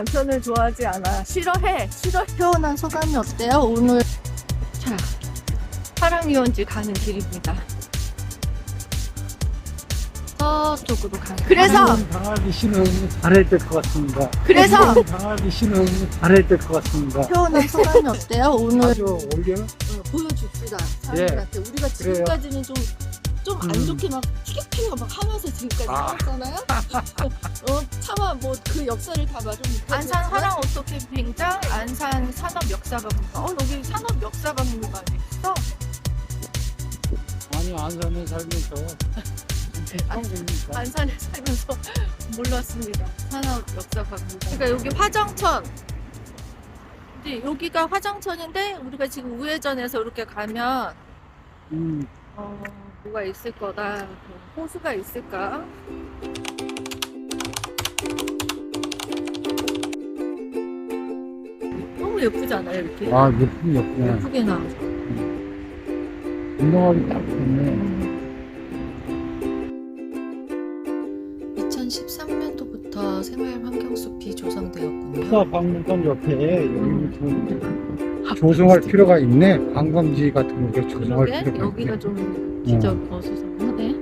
남편을 좋아하지 않아. 싫어해. 싫어해. 태어난 소감이 어때요? 오늘 자, 사랑유원지 가는 길입니다. 저쪽으로 가는 그래서 당하기 싫으면 잘해야 될 것 같습니다. 그래서 당하기 싫으면 잘해야 될 것 같습니다. 태어난 소감이 어때요? 오늘 아주 올려 어, 보여줍시다 사람들한테 우리가 지금까지는 좀 좀 안 음. 좋게 막 티격태격 막 하면서 지금까지 아. 살았잖아요. 어 차마 뭐 그 역사를 다 말을 못하고 안산 화랑 오토 캠핑장, 안산 산업 역사박물관. 어, 여기 산업 역사박물관이 있어. 아니 안산에 살면서 안산에 살면서 몰랐습니다. 산업 역사박물관. 그러니까 여기 화정천. 근데 여기가 화정천인데 우리가 지금 우회전해서 이렇게 가면 음, 어, 뭐가 있을 거다. 호수가 있을까? 너무 예쁘지 않아요, 이렇게? 아 예쁘긴 예쁘네. 예쁘게 나와. 운동하기 딱 좋네. 2013년도부터 생활 환경 숲이 조성되었군요. 역사 박물관 옆에 여기 좀 조성할 필요가 있네. 관광지 같은 거 조성할 그러게 필요가 여기가 있 네. 좀 기적 어수선하네.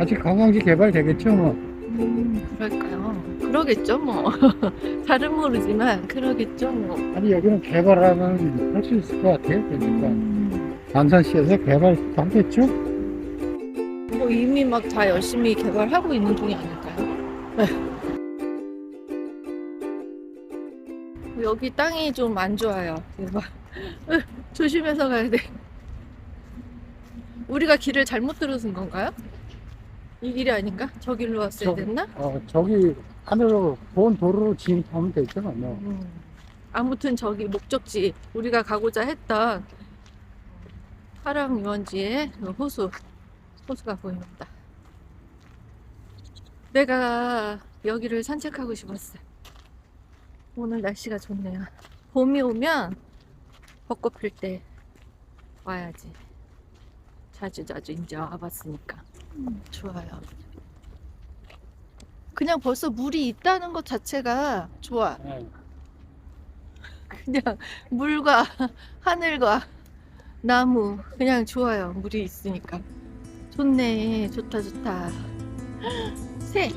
아직 관광지 개발 되겠죠 뭐. 음, 그럴까요? 그러겠죠, 뭐. 잘은 모르지만 그러겠죠, 뭐. 아니 여기는 개발하면 할 수 있을 것 같아요. 그러니까 음, 안산시에서 개발 하겠죠? 뭐 이미 막 다 열심히 개발하고 있는 중이 아닐까요? 네. 여기 땅이 좀 안 좋아요. 으, 조심해서 가야 돼. 우리가 길을 잘못 들어선 건가요? 이 길이 아닌가? 저 길로 왔어야 저- 됐나? 어 저기 하늘로 본 도로로 진입하면 뭐. 음. 아무튼 저기 목적지 우리가 가고자 했던 화랑 유원지의 그 호수 호수가 보입니다. 내가 여기를 산책하고 싶었어. 오늘 날씨가 좋네요. 봄이 오면 벚꽃 필 때 와야지. 자주 자주 이제 와봤으니까 음, 좋아요. 그냥 벌써 물이 있다는 것 자체가 좋아. 네. 그냥 물과 하늘과 나무 그냥 좋아요. 물이 있으니까. 좋네. 좋다 좋다. 새.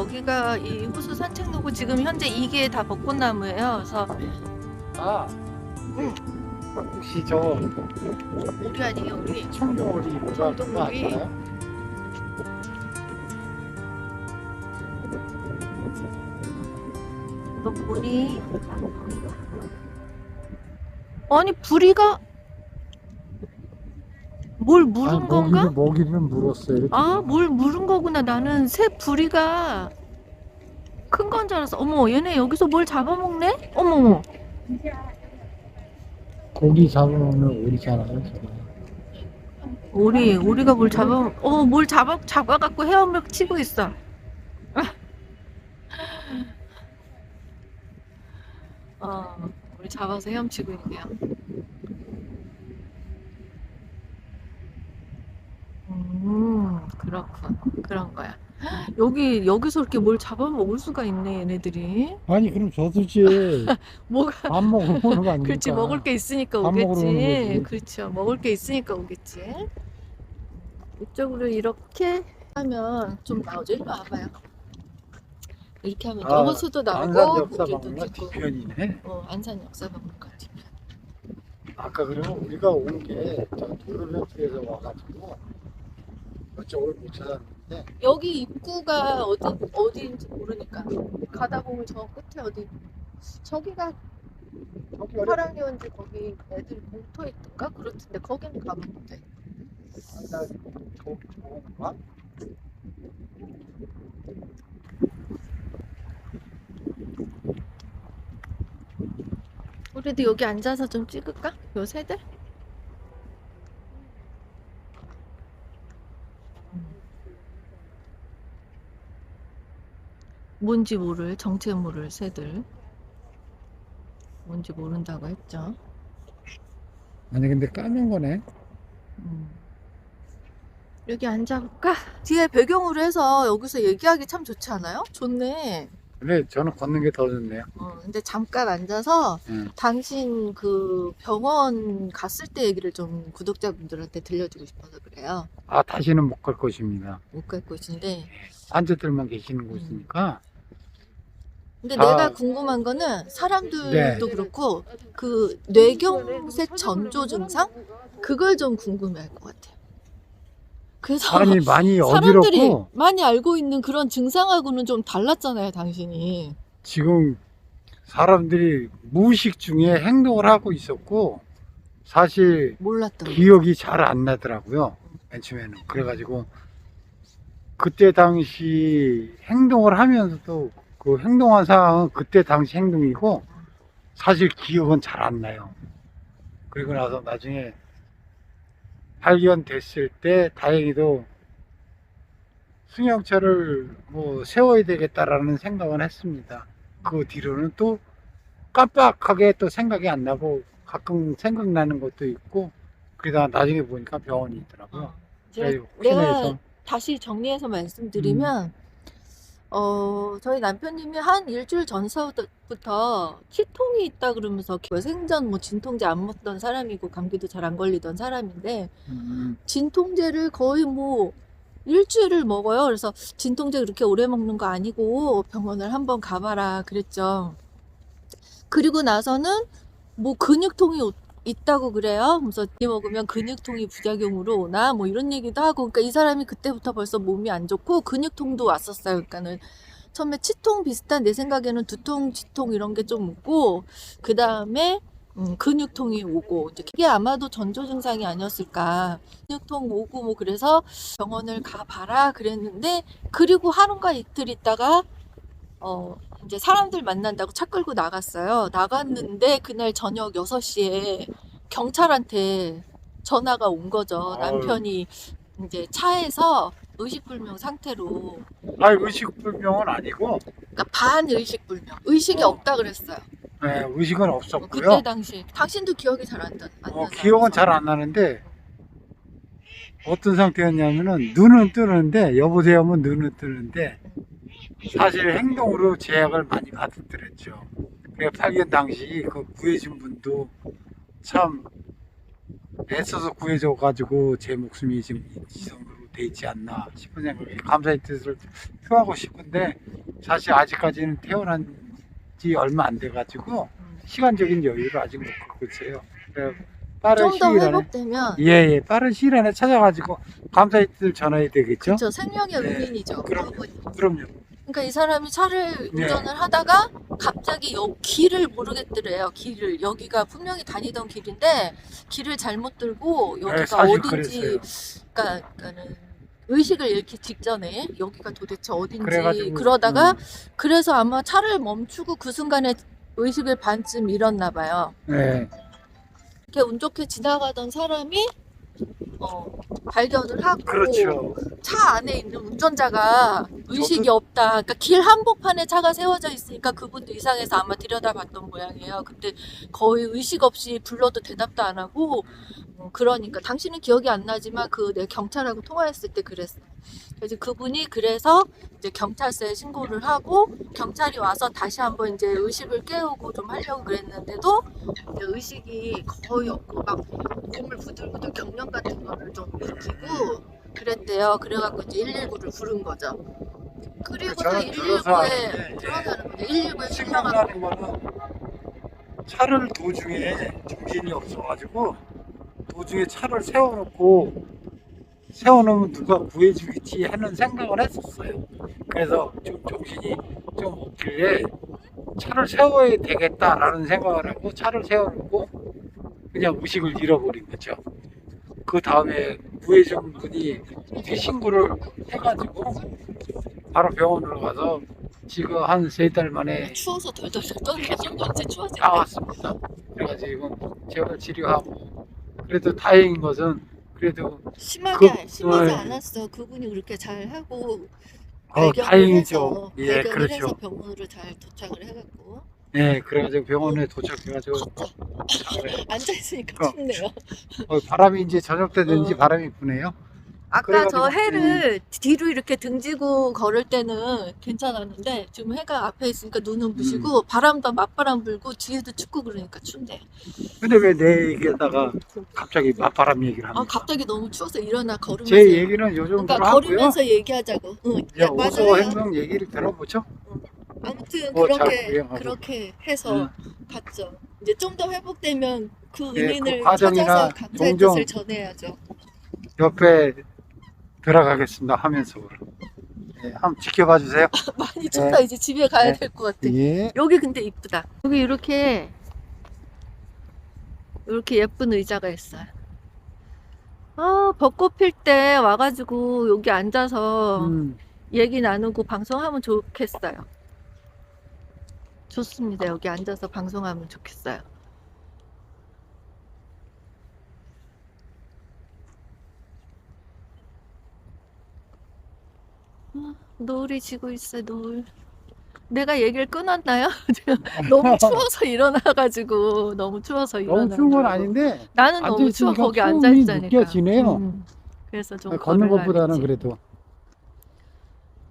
여기가 이 호수 산책로고 지금 현재 이게 다 벚꽃나무예요. 그래서 아, 응. 혹시 저 우리 아니에요 우리. 청경오리 뭐가 그거 청경오리. 아닌가요? 너 보니? 아니 부리가 뭘 물은 아니, 건가? 먹이를 물었어요. 아, 뭘 물은 거구나. 나는 새 부리가 큰 건 줄 알았어. 어머, 얘네 여기서 뭘 잡아먹네? 어머머. 고기 잡아먹는 오리잖아요. 오리, 오리가 뭘 잡아, 어, 뭘 잡아, 잡아갖고 헤엄을 치고 있어. 아. 어, 우리 잡아서 헤엄치고 있네요. 음, 그렇군. 그런 거야. 여기, 여기서 이렇게 뭘 잡아먹을 수가 있네, 얘네들이. 아니 그럼 저수지 뭐가, 밥 먹으러 오는 거 아닙니까? 그렇지, 먹을 게 있으니까 밥 먹으러 오는 오겠지. 거지. 그렇죠. 먹을 게 있으니까 오겠지. 이쪽으로 이렇게 하면 좀 나오죠. 일로 와봐요. 이렇게 하면 아, 호수도 안산 나오고, 박물관 있고. 뒤편이네. 어, 안산 역사박물관 뒤편. 아까 그러면 우리가 온 게 도로면 쪽에서 와가지고 그쪽을 못 찾았는데 여기 입구가 어디 어디인지 모르니까 가다 보면 저 끝에 어디 저기가 저기 어디 파랑이 원지 거기 애들 공터 있던가 그렇던데 거기는 가면 돼. 나 저, 저건가? 우리도 여기 앉아서 좀 찍을까? 요 새들? 뭔지 모를 정체 모를 새들 뭔지 모른다고 했죠. 아니 근데 까만 거네. 음. 여기 앉아볼까? 뒤에 배경으로 해서 여기서 얘기하기 참 좋지 않아요? 좋네. 근데 저는 걷는 게 더 좋네요. 어, 근데 잠깐 앉아서 응. 당신 그 병원 갔을 때 얘기를 좀 구독자분들한테 들려주고 싶어서 그래요. 아 다시는 못갈 것입니다. 못 갈 곳인데. 환자들만 계시는 곳이니까. 근데 아. 내가 궁금한 거는 사람들도 네. 그렇고 그 뇌경색 전조 증상 그걸 좀 궁금해할 것 같아요. 그래서 아니 많이 사람들이 어지럽고 많이 알고 있는 그런 증상하고는 좀 달랐잖아요, 당신이. 지금 사람들이 무의식 중에 행동을 하고 있었고 사실 몰랐던 거. 기억이 잘 안 나더라고요. 맨 처음에는. 그래가지고 그때 당시 행동을 하면서도 그 행동한 상황은 그때 당시 행동이고 사실 기억은 잘 안 나요. 그리고 나서 나중에 발견됐을 때 다행히도 승용차를 뭐 세워야 되겠다라는 생각은 했습니다. 그 뒤로는 또 깜빡하게 또 생각이 안 나고 가끔 생각나는 것도 있고 그러다가 나중에 보니까 병원이 있더라고요. 어. 제가, 내가 다시 정리해서 말씀드리면 어 저희 남편님이 한 일주일 전서부터 치통이 있다 그러면서 생전 뭐 진통제 안 먹던 사람이고 감기도 잘 안 걸리던 사람인데 음, 진통제를 거의 뭐 일주일을 먹어요. 그래서 진통제 그렇게 오래 먹는 거 아니고 병원을 한번 가봐라 그랬죠. 그리고 나서는 뭐 근육통이 오- 있다고 그래요. 그래서 이 먹으면 근육통이 부작용으로 오나 뭐 이런 얘기도 하고 그러니까 이 사람이 그때부터 벌써 몸이 안 좋고 근육통도 왔었어요. 그러니까는 처음에 치통 비슷한 내 생각에는 두통, 치통 이런 게좀 있고 그 다음에 음, 근육통이 오고 이제 그게 아마도 전조 증상이 아니었을까. 근육통 오고 뭐 그래서 병원을 가봐라 그랬는데 그리고 하루가 이틀 있다가 어 이제 사람들 만난다고 차 끌고 나갔어요. 나갔는데 그날 저녁 6시에 경찰한테 전화가 온 거죠. 아유. 남편이 이제 차에서 의식불명 상태로 아니 의식불명은 아니고 그러니까 반의식불명 의식이 어. 없다 그랬어요. 네, 의식은 어, 없었고요. 그때 당시 당신도 기억이 잘 안 나. 안 어, 나서. 기억은 잘 안 나는데 어떤 상태였냐면은 눈은 뜨는데 여보세요 하면 눈은 뜨는데 사실 행동으로 제약을 많이 받았더랬죠. 그래 발견 당시 그 구해준 분도 참 애써서 구해줘 가지고 제 목숨이 지금 이 정도로 돼 있지 않나 싶은 생각이 감사의 뜻을 표하고 싶은데 사실 아직까지는 태어난 지 얼마 안 돼 가지고 음. 시간적인 여유를 아직 못 갖고 있어요. 빠른 좀 더 시일 안에 회복되면 예, 예, 빠른 시일 안에 찾아가지고 감사의 뜻을 전해야 되겠죠? 저 생명의 네, 은인이죠. 그분이. 그럼요. 그러니까 이 사람이 차를 네. 운전을 하다가 갑자기 여 길을 모르겠더래요. 길을 여기가 분명히 다니던 길인데 길을 잘못 들고 네, 여기가 사실 어딘지. 그러니까, 그러니까는 의식을 잃기 직전에 여기가 도대체 어딘지 그래가지고, 그러다가 음, 그래서 아마 차를 멈추고 그 순간에 의식을 반쯤 잃었나 봐요. 네, 이렇게 운 좋게 지나가던 사람이 어, 발견을 하고 그렇죠. 차 안에 있는 운전자가 의식이 없다. 그러니까 길 한복판에 차가 세워져 있으니까 그분도 이상해서 아마 들여다봤던 모양이에요. 근데 거의 의식 없이 불러도 대답도 안 하고 어, 그러니까 당신은 기억이 안 나지만 그 내 경찰하고 통화했을 때 그랬어요. 그래서 그분이 그래서 이제 경찰서에 신고를 하고 경찰이 와서 다시 한번 이제 의식을 깨우고 좀 하려고 그랬는데도 의식이 거의 없고 막 몸을 부들부들 경련 같은 거를 좀 일으키고 그랬대요. 그래갖고 이제 119를 부른 거죠. 그리고 또 저는 들어서 119에 하는데, 들어가는 거죠. 119에 신고가 생각나는 거는 차를 도중에 정신이 없어가지고 도중에 차를 세워놓고 세워놓으면 누가 구해주겠지 하는 생각을 했었어요. 그래서 좀 정신이 좀 없길래 차를 세워야 되겠다라는 생각을 하고 차를 세워놓고 그냥 의식을 잃어버린 거죠. 그 다음에 부회장 분이 신고를 해가지고 바로 병원으로 가서 지금 한 세 달 만에 추워서 덜덜덜 떠는 게 언제 추워져? 나왔습니다. 그래가지고 제가 치료하고 그래도 다행인 것은 그래도 심하게 그- 심하지 어, 않았어. 그분이 그렇게 잘 하고 어, 발견을 다행이죠. 해서, 예, 발견을 그렇죠. 해서 병원으로 잘 도착을 해갖고 예, 그래가지고 병원에 도착해가지고 앉아 있으니까 어. 춥네요. 어, 바람이 이제 저녁 때 되는지 어. 바람이 부네요. 아까 저 그래가지고, 해를 뒤로 이렇게 등지고 걸을 때는 괜찮았는데 지금 해가 앞에 있으니까 눈은 부시고 바람도 맞바람 불고 뒤에도 춥고 그러니까 춥네요. 근데 왜 내 얘기에다가 갑자기 맞바람 얘기를 아 합니까? 갑자기 너무 추워서 일어나 걸으면서 제 얘기는 요 정도로 그러니까 하고요. 걸으면서 얘기하자고. 응, 이제 맞아요. 행동 얘기를 들어보죠. 아무튼 뭐 잘 그렇게 구경하고. 그렇게 해서 갔죠. 이제 좀 더 회복되면 그 네, 은인을 그 과정이나 찾아서 종종 뜻을 전해야죠. 옆에 들어가겠습니다. 하면서 예, 한번 지켜봐 주세요. 많이 춥다. 이제 집에 가야 네. 될 것 같아. 예. 여기 근데 이쁘다. 여기 이렇게 이렇게 예쁜 의자가 있어요. 아 벚꽃 필 때 와가지고 여기 앉아서 음, 얘기 나누고 방송하면 좋겠어요. 좋습니다. 여기 앉아서 방송하면 좋겠어요. 아, 노을이 지고 있어요, 노을. 내가 얘기를 끊었나요? 제가 너무 추워서 일어나가지고 너무 추워서 일어나. 너무 추운 건 아닌데 나는 너무 추워 앉아있으니까 거기 추움이 앉아 있자니까. 느껴지네요. 음, 그래서 좀 걷는 것보다는 했지. 그래도.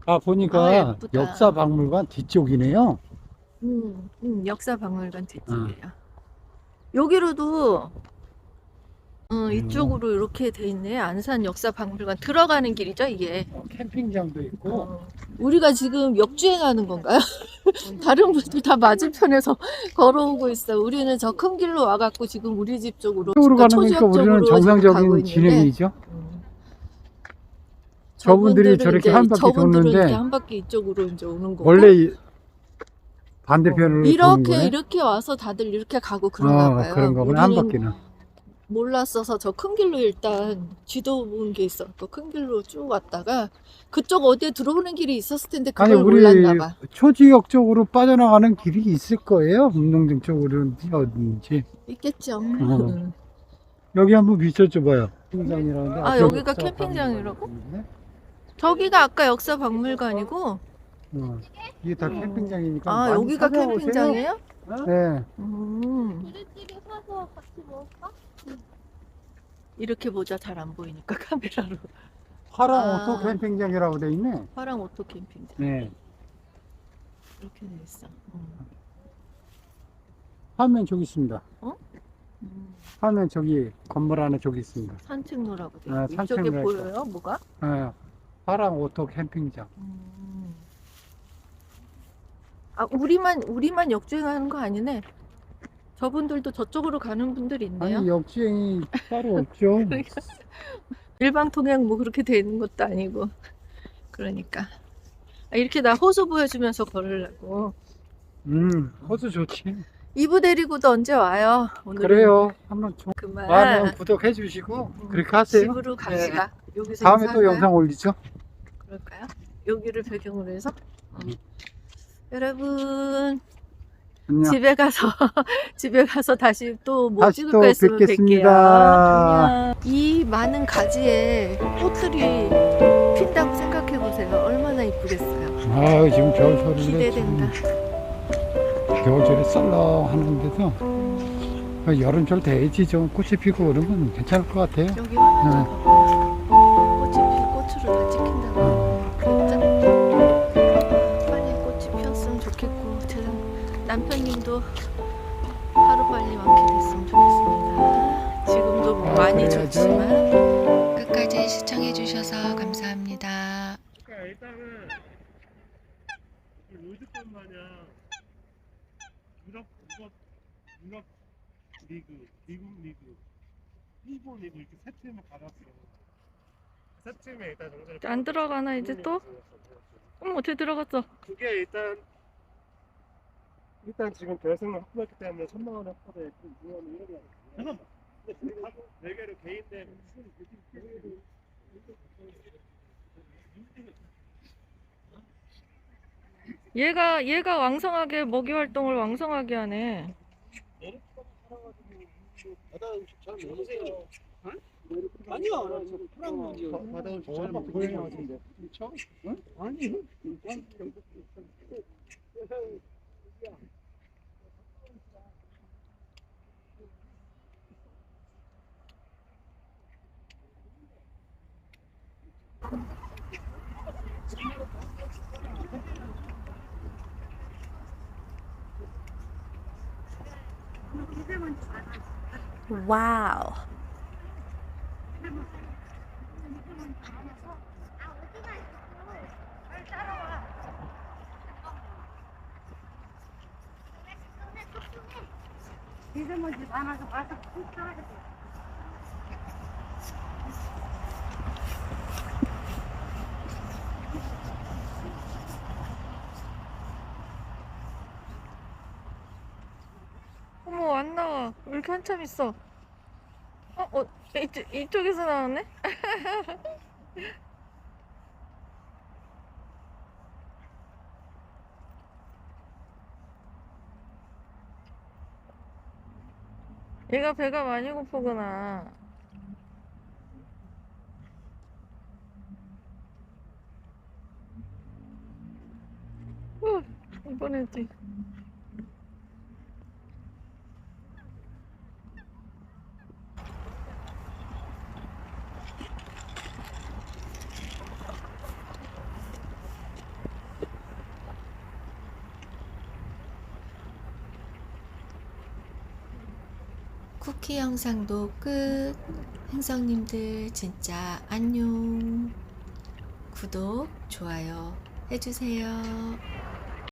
아 보니까 아, 예쁘다. 역사박물관 뒤쪽이네요. 음, 음, 역사 박물관 어. 뒷집이에요. 여기로도 어, 음. 이쪽으로 이렇게 돼 있네. 안산 역사 박물관 들어가는 길이죠, 이게. 어, 캠핑장도 있고 어, 우리가 지금 역주행하는 건가요? 다른 분들 다 맞은편에서 걸어오고 있어. 우리는 저 큰 길로 와갖고 지금 우리 집 쪽으로 이쪽으로 그러니까 가는 거니까 초지역 우리는 쪽으로 지금 가고 정상적인 있는데, 진행이죠. 음. 저분들이 저분들은 저렇게 이제 한 바퀴 저분들은 도는데 이렇게 한 바퀴 이쪽으로 이제 오는 거고. 원래 이- 반대편으로 이렇게. 이렇게 와서 다들 이렇게 가고 그런가 어, 봐요. 그런 거구나 한 우리는 바퀴는. 몰랐어서 저 큰 길로 일단 지도 본 게 있었고 큰 길로 쭉 왔다가 그쪽 어디에 들어오는 길이 있었을 텐데 아니 그걸 우리 몰랐나 봐. 초지역 쪽으로 빠져나가는 길이 있을 거예요. 운동장 쪽으로는 어딘지. 있겠죠. 어. 음. 여기 한번 비춰줘 봐요. 캠핑장이라는데. 아, 앞에 여기가 역사 캠핑장이라고? 박물관이네. 저기가 아까 역사 박물관이고 어, 이게 다 음. 캠핑장이니까. 아 많이 여기가 찾아오세요. 캠핑장이에요? 네. 음. 우리집에 사서 같이 먹을까? 이렇게 보자 잘 안 보이니까 카메라로 화랑 아. 오토 캠핑장이라고 돼 있네. 화랑 오토 캠핑장 네. 이렇게 돼 있어. 음. 화면 저기 있습니다. 음. 화면 저기 건물 안에 저기 있습니다. 산책로라고 돼 아, 있고 이쪽에 산책로라 보여요? 뭐가? 네. 화랑 오토 캠핑장. 음. 아, 우리만, 우리만 역주행하는 거 아니네. 저분들도 저쪽으로 가는 분들 있네요. 아니 역주행이 따로 없죠. 일방 통행 뭐 그렇게 돼 있는 것도 아니고. 그러니까. 아, 이렇게 나 호수 보여주면서 걸으려고. 음, 호수 좋지. 이부 데리고도 언제 와요? 오늘은 그래요. 한번 좀 그만. 많으면 구독해 주시고 그렇게 하세요. 집으로 갑시다. 여기서 다음에 또 인사할까요? 영상 올리죠. 그럴까요? 여기를 배경으로 해서. 어. 음. 여러분, 안녕. 집에 가서 집에 가서 다시 또뭐 다시 찍을 또 거 있으면 뵙겠습니다. 뵐게요. 안녕. 이 많은 가지에 꽃들이 핀다고 생각해 보세요. 얼마나 이쁘겠어요. 아 지금 겨울철인데 기대된다. 지금 겨울철에 썰렁하는데도 음, 아, 여름철 돼야지 좀 꽃이 피고 그러면 괜찮을 것 같아요. 여기 화 빨리 완쾌 됐으면 좋겠습니다. 지금도 뭐 많이. 좋지만 끝까지 시청해 주셔서 감사합니다. 그러니까 일단은 이 롤드컵 마냥 유럽 유럽 유럽 리그, 미국 리그, 일본 리그 이렇게 세 팀을 받았어. 세 팀에 일단 정도를 안 들어가나 이제 또? 어머 어떻게 들어갔어? 그게 일단 일단 지금 대승을 확보했기 때문에 천만 원 확보돼 좀 중요한 이런 거 잠깐만 네 개를 개인 대 얘가 얘가 왕성하게 먹이 활동을 왕성하게 하네. 바다 음식 잘 먹으세요. 아니요, 저 프랑스요. 바다 음식 잘 먹고 고양이 같은데. 그렇죠? 아니. 와우. 미세먼지 많아서 와서 푹 살아야 돼. 어머 안 나와. 왜 이렇게 한참 있어? 어, 어 이쪽 이쪽에서 나왔네? 얘가 배가 많이 고프구나. 후, 이번에지. 쿠키 영상도 끝. 행성님들 진짜 안녕. 구독, 좋아요 해주세요.